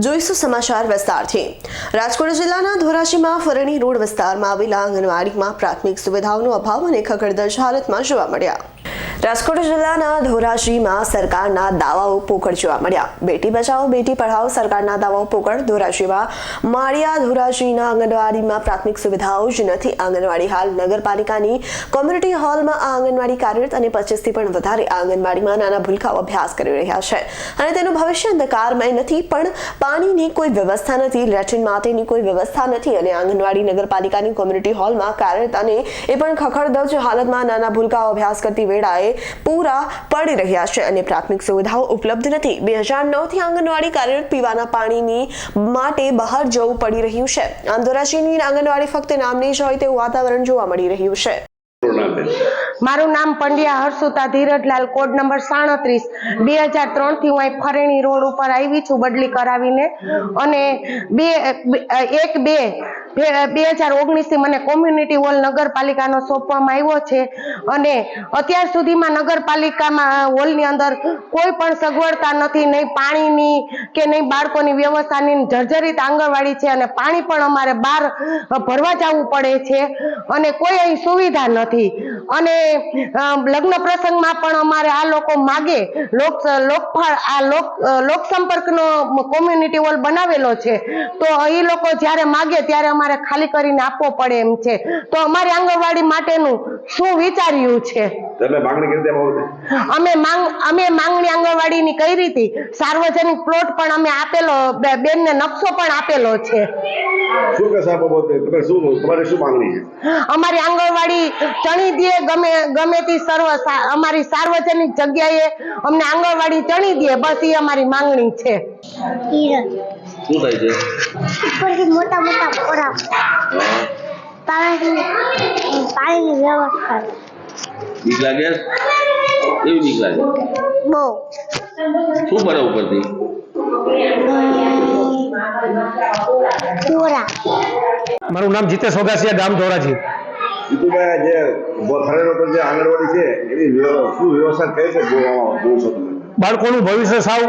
જોઈશું સમાચાર વિસ્તારથી. રાજકોટ જિલ્લાના ધોરાજીમાં ફરણી રોડ વિસ્તારમાં આવેલા આંગણવાડીમાં પ્રાથમિક સુવિધાઓનો અભાવ અને ખખડદજ હાલતમાં જોવા મળ્યા. રાજકોટ જિલ્લાના ધોરાજીમાં સરકારના દાવાઓ પોકળ જોવા મળ્યા. બેટી બચાવો, બેટી પઢાઓ સરકારના દાવાઓ પોકળ. ધોરાજીમાં માળિયા ધોરાજીના આંગણવાડીમાં પ્રાથમિક સુવિધાઓ જ નથી આંગણવાડી હાલ નગરપાલિકાની કોમ્યુનિટી હોલમાં આ આંગણવાડી કાર્યરત અને પચીસથી પણ વધારે આંગણવાડીમાં નાના ભૂલકાઓ અભ્યાસ કરી રહ્યા છે. અને તેનું ભવિષ્ય અંધકારમય નથી, પણ પાણીની કોઈ વ્યવસ્થા નથી, લેટ્રિન માટેની કોઈ વ્યવસ્થા નથી અને આંગણવાડી નગરપાલિકાની કોમ્યુનિટી હોલમાં કાર્યરત અને એ પણ ખખડદજ હાલતમાં નાના ભૂલકાઓ અભ્યાસ કરતી વેળાએ પૂરા પડી રહ્યા છે અને પ્રાથમિક સુવિધાઓ ઉપલબ્ધ નથી બે હજાર નવથી આંગણવાડી કાર્યરત પીવાના પાણીની માટે બહાર જવું પડી રહ્યું છે આંદોરાજીની આંગણવાડી ફક્ત નામની જ હોય તેવું વાતાવરણ જોવા મળી રહ્યું છે. મારું નામ પંડ્યા હર્ષુતા ધીરજલાલ કોડ નંબર સાડત્રીસ. બે હજાર ત્રણથી હું અહીં ફરેણી રોડ ઉપર આવી છું, બદલી કરાવીને. અને બે, એક, બે બે હજાર ઓગણીસથી મને કોમ્યુનિટી હોલ નગરપાલિકાનો સોંપવામાં આવ્યો છે. અને અત્યાર સુધીમાં નગરપાલિકામાં હોલની અંદર કોઈ પણ સગવડતા નથી, નહીં પાણીની કે નહીં બાળકોની વ્યવસ્થાની જર્જરિત આંગણવાડી છે અને પાણી પણ અમારે બહાર ભરવા જવું પડે છે. અને કોઈ અહીં સુવિધા નથી. અને લગ્ન પ્રસંગમાં પણ અમારે આ લોકો માગે લોક લોકફાળ આ લોક અ, લોકસંપર્કનો કોમ્યુનિટી હોલ બનાવેલો છે. તો એ લોકો જ્યારે માગે ત્યારે અમારે ખાલી કરીને આપવો પડે એમ છે. તો અમારી આંગણવાડી માટેનું શું વિચાર્યું છે? તમે માંગણી કરી દેવા અમે માંગ અમે માંગણી આંગણવાડીની કરી હતી. સાર્વજનિક પ્લોટ પણ અમે આપેલો બેનને નકશો પણ આપેલો છે. શું કે સાહેબ બાબતે? તમે શું તમારી શું માંગણી છે? અમારી આંગણવાડી ચણી દે ગમે ગમે તે સર્વ અમારી સાર્વજનિક જગ્યાએ અમને આંગણવાડી ચણી દે બસ એ અમારી માંગણી છે. શું થાય છે? ઉપરથી મોટા મોટા ખોરાક પાણીની પાણીની વ્યવસ્થા. બીક લાગે? કેવી બીક લાગે? બહુ. શું બને ઉપરથી? મારું નામ જીતેશ વગાસિયા ગામ ધોરાજી. જીતુભાઈ જે ફરેલો પર જે આંગણવાડી છે એની શું વ્યવસ્થા થઈ છે બાળકોનું ભવિષ્ય સાવ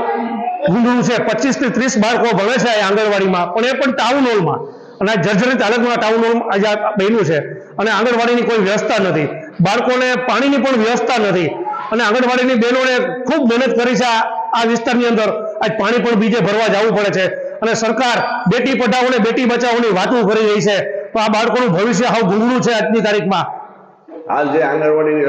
ઊંધું છે. પચીસથી ત્રીસ બાળકો ભણે છે આંગણવાડીમાં. પણ એ પણ ટાઉન હોલમાં અને આ જર્જરિત હાલતમાં ટાઉન હોલ આજે બન્યું છે. અને આંગણવાડીની કોઈ વ્યવસ્થા નથી. બાળકોને પાણીની પણ વ્યવસ્થા નથી. અને આંગણવાડીની બહેનોને ખૂબ મહેનત કરી છે આ- વિસ્તારની અંદર. આજ પાણી પણ બીજે ભરવા જવું પડે છે. અને સરકાર બેટી પઢાઓ ને બેટી બચાવોની વાતો કરી રહી છે. તો આ બાળકોનું ભવિષ્ય હાવ ગુંગળું છે આજની તારીખમાં. હાલ જે આંગણવાડી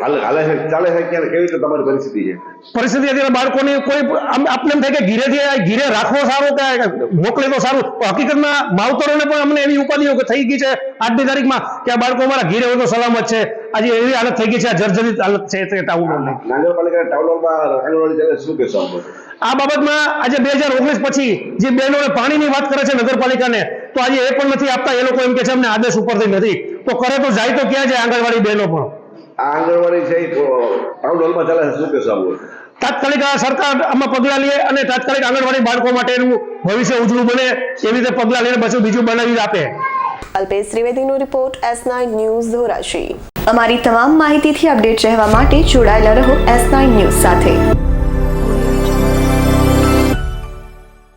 હાલ છે ચાલે છે ક્યારે કેવી રીતે તમારી પરિસ્થિતિ છે? પરિસ્થિતિ અત્યારે બાળકોની કોઈ આપને એમ થાય કે ઘીરે ઘીરે રાખવો સારો કે મોકલે તો સારું? હકીકતમાં માવતરોને પણ અમને એવી ઉપાધિઓ કે થઈ ગઈ છે આજની તારીખમાં કે આ બાળકો અમારા ઘીરે હોય તો સલામત છે. આજે એવી હાલત થઈ ગઈ છે આ જર્જરિત હાલત છે તે ટાઉનોની નગરપાલિકા ટાઉનોમાં આંગણવાડી ચાલે શું કહેશો આ આ બાબતમાં આજે બે હજાર ઓગણીસ પછી જે બહેનોને પાણીની વાત કરે છે નગરપાલિકાને તો આજે એ પણ નથી આપતા એ લોકો એમ કે છે અમને આદેશ ઉપરથી નથી. તો કરે તો જાય તો ક્યાં જાય આંગણવાડી બહેનો પણ? આંગણવાડી છે તો હોલમાં ચાલે શું કહેશો આ તાત્કાલિક આ સરકાર આમાં પગલાં લે અને તાત્કાલિક આંગણવાડી બાળકો માટેનું ભવિષ્ય ઉજળું બને એવી રીતે પગલાં લઈને પછી બીજું બનાવી આપે. Alpesh ત્રિવેદીનો report S nine news Dhoraji. અમારી તમામ માહિતીથી અપડેટ રહેવા માટે જોડાયેલા રહો એસ નાઇન ન્યૂઝ સાથે.